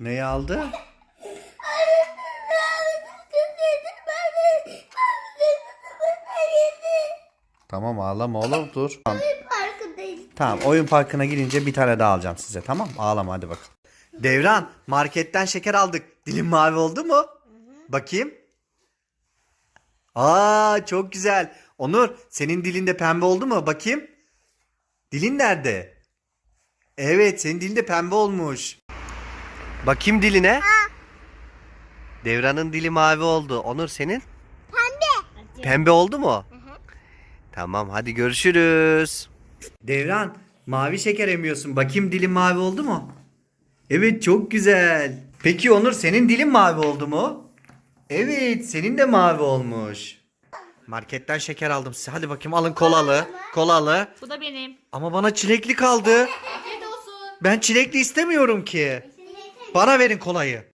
Neyi aldı? Tamam ağlama oğlum dur. Tamam. Tamam oyun parkına gidince bir tane daha alacağım size tamam? Ağlama hadi bakalım. Devran marketten şeker aldık. Dilin mavi oldu mu? Bakayım. Aa çok güzel. Onur senin dilinde pembe oldu mu? Bakayım. Dilin nerede? Evet senin dilinde pembe olmuş. Bakayım diline. Devran'ın dili mavi oldu. Onur senin? Pembe. Pembe oldu mu? Tamam hadi görüşürüz. Devran mavi şeker emiyorsun. Bakayım dilin mavi oldu mu? Evet çok güzel. Peki Onur senin dilin mavi oldu mu? Evet senin de mavi olmuş. Marketten şeker aldım size. Hadi bakayım alın kolalı. Kolalı. Bu da benim. Ama bana çilekli kaldı. Afiyet olsun. Ben çilekli istemiyorum ki. Bana verin kolayı.